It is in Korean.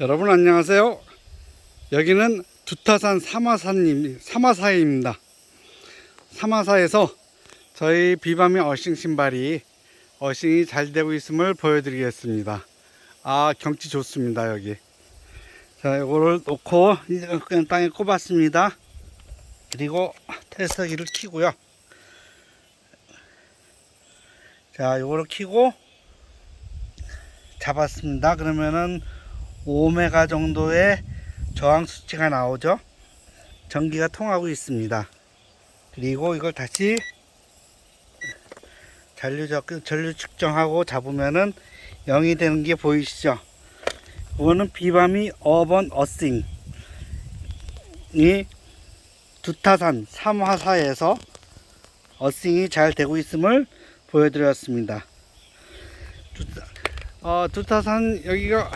여러분 안녕하세요. 여기는 두타산 사마사님 사마사입니다. 사마사에서 저희 비밤의 어싱 신발이 어싱이 잘 되고 있음을 보여드리겠습니다. 아 경치 좋습니다 여기. 자 이거를 놓고 그냥 땅에 꼽았습니다. 그리고 테스터기를 키고요. 자 이거를 키고 잡았습니다. 그러면은 5메가 정도의 저항 수치가 나오죠. 전기가 통하고 있습니다. 그리고 이걸 다시 전류, 적- 전류 측정하고 잡으면은 0이 되는 게 보이시죠? 이거는 비밤이 어번 어싱이 두타산 3화사에서 어싱이 잘 되고 있음을 보여드렸습니다. 두타, 어, 두타산 여기가